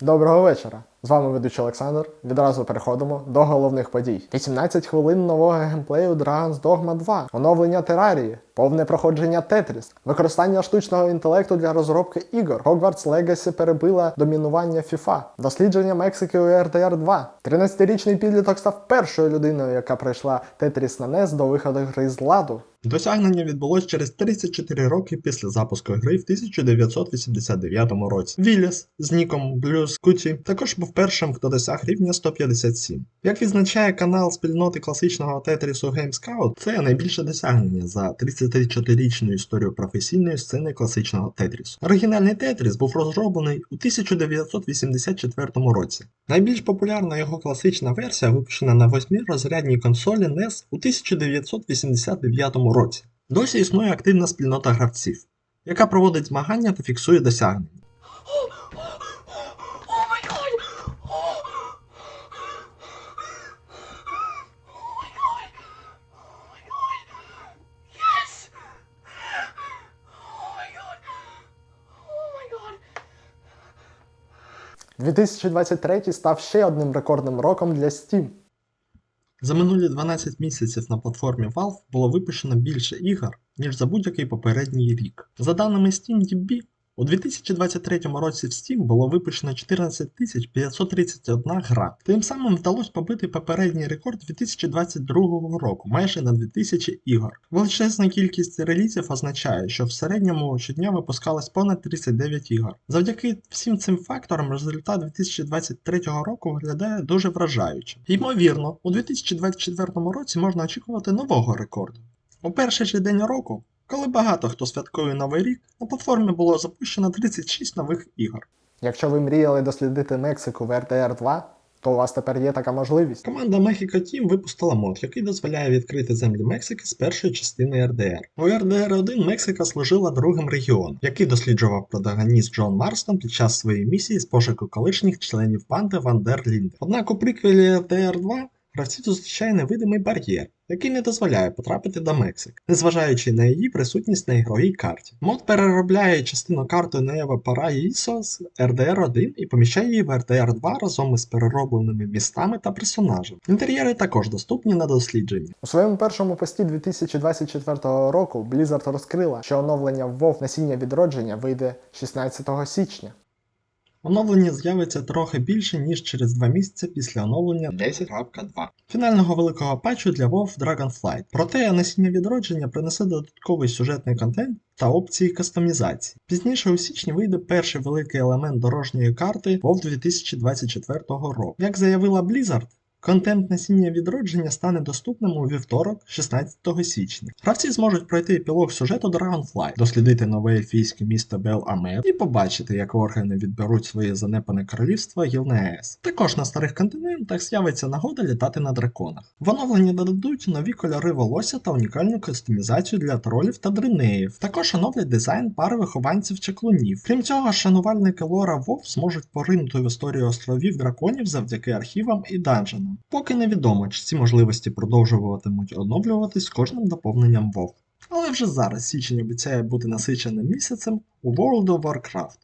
Доброго вечора. З вами ведучий Олександр. Відразу переходимо до головних подій. 18 хвилин нового геймплею Dragon's Dogma 2, оновлення Терарії, повне проходження Тетріс, використання штучного інтелекту для розробки ігор. Hogwarts Legacy перебила домінування FIFA, дослідження Мексики у RDR 2. 13-річний підліток став першою людиною, яка пройшла Тетріс на NES до виходу гри з ладу. Досягнення відбулось через 34 роки після запуску гри в 1989 році. Вілліс з ніком Blues Cutie також був першим, хто досяг рівня 157. Як відзначає канал спільноти класичного Тетрісу Game це найбільше досягнення за 34-річну історію професійної сцени класичного Тетрісу. Оригінальний Тетріс був розроблений у 1984 році. Найбільш популярна його класична версія випущена на восьмирозрядній консолі NES у 1989 році. Досі існує активна спільнота гравців, яка проводить змагання та фіксує досягнення. Oh my god! Oh, oh my god! Oh my god! Yes! Oh my god! Oh my god! 2023 став ще одним рекордним роком для Steam. За минулі 12 місяців на платформі Valve було випущено більше ігор, ніж за будь-який попередній рік. За даними SteamDB, у 2023 році в Steam було випущено 14 531 гра. Тим самим вдалося побити попередній рекорд 2022 року, майже на 2000 ігор. Величезна кількість релізів означає, що в середньому щодня випускалось понад 39 ігор. Завдяки всім цим факторам результат 2023 року виглядає дуже вражаючим. Ймовірно, у 2024 році можна очікувати нового рекорду. У перший же день року, коли багато хто святкує новий рік, на платформі було запущено 36 нових ігор. Якщо ви мріяли дослідити Мексику в RDR 2, то у вас тепер є така можливість. Команда Mexico Team випустила мод, який дозволяє відкрити землі Мексики з першої частини RDR. У RDR 1 Мексика служила другим регіоном, який досліджував протагоніст Джон Марстон під час своєї місії з пошуку колишніх членів банди Вандер Лінде. Однак у приквелі RDR 2 гравців зустрічає невидимий бар'єр, який не дозволяє потрапити до Мексики, незважаючи на її присутність на ігровій карті. Мод переробляє частину карти Неєва Параїсо з RDR 1 і поміщає її в RDR 2 разом із переробленими містами та персонажами. Інтер'єри також доступні на дослідження. У своєму першому пості 2024 року Blizzard розкрила, що оновлення WoW насіння відродження вийде 16 січня. Оновлення з'явиться трохи більше, ніж через 2 місяці після оновлення 10.2. Фінального великого патчу для WoW Dragonflight. Проте насіння відродження принесе додатковий сюжетний контент та опції кастомізації. Пізніше у січні вийде перший великий елемент дорожньої карти WoW 2024 року. Як заявила Blizzard, Контент насіння відродження стане доступним у вівторок, 16 січня. Гравці зможуть пройти епілог сюжету Dragonflight, дослідити нове ельфійське місто Бел Амет і побачити, як органи відберуть своє занепане королівство Гілнеес. Також на старих континентах з'явиться нагода літати на драконах. В оновленні додадуть нові кольори волосся та унікальну кастомізацію для тролів та дринеїв. Також оновлять дизайн пари вихованців чаклунів. Крім цього, шанувальники лора WoW зможуть поринути в історію островів драконів завдяки архівам і данженам. Поки невідомо, чи ці можливості продовжуватимуть оновлюватись з кожним доповненням WoW. Але вже зараз січень обіцяє бути насиченим місяцем у World of Warcraft.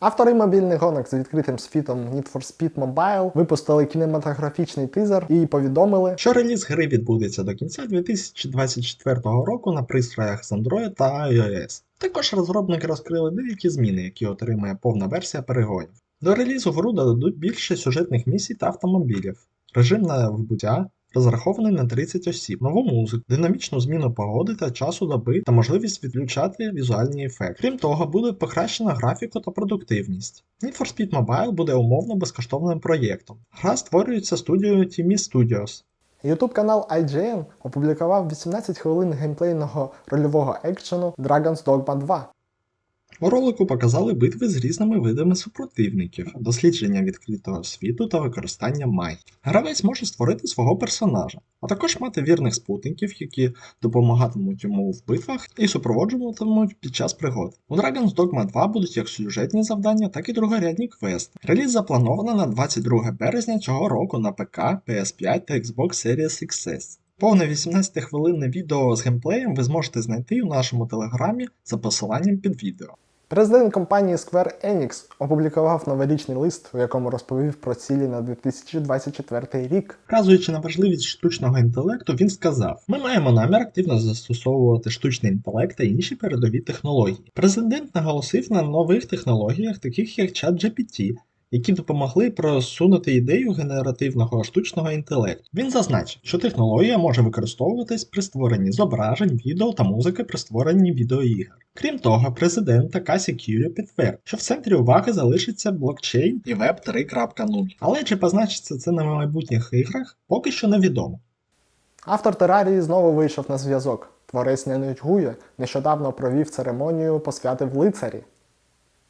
Автори мобільних гонок з відкритим світом Need for Speed Mobile випустили кінематографічний тизер і повідомили, Що реліз гри відбудеться до кінця 2024 року на пристроях з Android та iOS. Також розробники розкрили деякі зміни, які отримає повна версія перегонів. До релізу в гру додадуть більше сюжетних місій та автомобілів, режим на вибуття, розрахований на 30 осіб, нову музику, динамічну зміну погоди та часу доби та можливість відключати візуальні ефекти. Крім того, буде покращена графіка та продуктивність. Need for Speed Mobile буде умовно безкоштовним проєктом. Гра створюється студією Timmy Studios. YouTube канал IGN опублікував 18 хвилин геймплейного рольового екшену Dragon's Dogma 2. У ролику показали битви з різними видами супротивників, дослідження відкритого світу та використання магії. Гравець може створити свого персонажа, а також мати вірних спутників, які допомагатимуть йому в битвах і супроводжуватимуть під час пригод. У Dragon's Dogma 2 будуть як сюжетні завдання, так і другорядні квести. Реліз заплановано на 22 березня цього року на ПК, PS5 та Xbox Series XS. Повне 18-хвилинне відео з геймплеєм ви зможете знайти у нашому телеграмі за посиланням під відео. Президент компанії Square Enix опублікував новорічний лист, у якому розповів про цілі на 2024 рік. Вказуючи на важливість штучного інтелекту, він сказав: Ми маємо намір активно застосовувати штучний інтелект та інші передові технології. Президент наголосив на нових технологіях, таких як ChatGPT, які допомогли просунути ідею генеративного штучного інтелекту. Він зазначив, що технологія може використовуватись при створенні зображень, відео та музики при створенні відеоігр. Крім того, президент Такасі Кірю підтвердив, що в центрі уваги залишиться блокчейн і Web 3.0. Але чи позначиться це на майбутніх іграх, поки що невідомо. Автор Терарії знову вийшов на зв'язок. Творець не нудьгує, нещодавно провів церемонію посвяти в лицарі.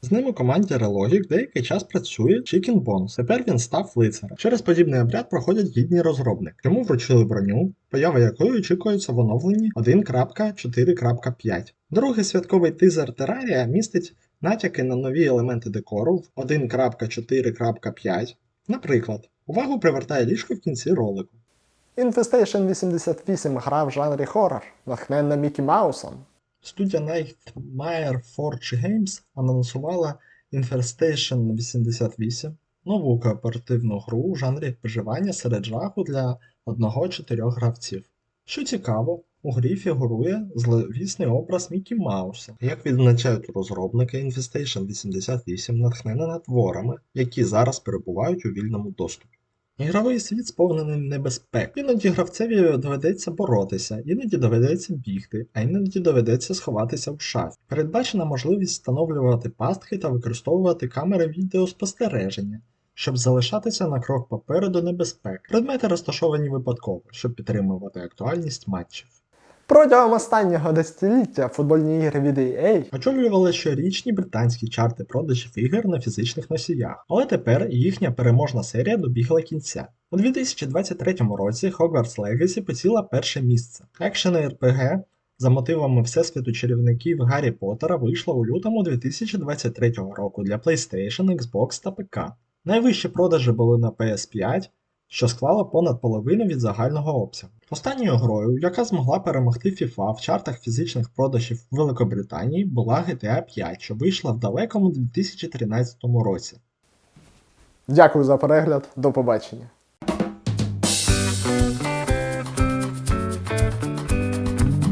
З ним у команді Relogic деякий час працює Chicken Bones. Тепер він став лицарем. Через подібний обряд проходять гідні розробники. Йому вручили броню, поява якої очікується в оновленні 1.4.5. Другий святковий тизер Terraria містить натяки на нові елементи декору в 1.4.5. Наприклад, увагу привертає ліжко в кінці ролику. Infestation 88 гра в жанрі хоррор, натхненна Мікі Маусом. Студія Nightmare Forge Games анонсувала Infestation 88, нову кооперативну гру у жанрі виживання серед жаху для одного-чотирьох гравців. Що цікаво, у грі фігурує зловісний образ Мікі Мауса. Як відзначають розробники, Infestation 88 натхнена творами, які зараз перебувають у вільному доступі. Ігровий світ сповнений небезпек. Іноді гравцеві доведеться боротися, іноді доведеться бігти, а іноді доведеться сховатися в шафі. Передбачена можливість встановлювати пастки та використовувати камери відеоспостереження, щоб залишатися на крок попереду небезпек. Предмети розташовані випадково, щоб підтримувати актуальність матчів. Протягом останнього десятиліття футбольні ігри від EA Очолювали щорічні британські чарти продажів ігор на фізичних носіях, але тепер їхня переможна серія добігла кінця. У 2023 році Hogwarts Legacy посіла перше місце. Екшен RPG за мотивами Всесвіту чарівників Гаррі Поттера вийшла у лютому 2023 року для PlayStation, Xbox та ПК. Найвищі продажі були на PS5, що склала понад половину від загального обсягу. Останньою грою, яка змогла перемогти FIFA в чартах фізичних продажів в Великобританії, була GTA 5, що вийшла в далекому 2013 році. Дякую за перегляд, до побачення.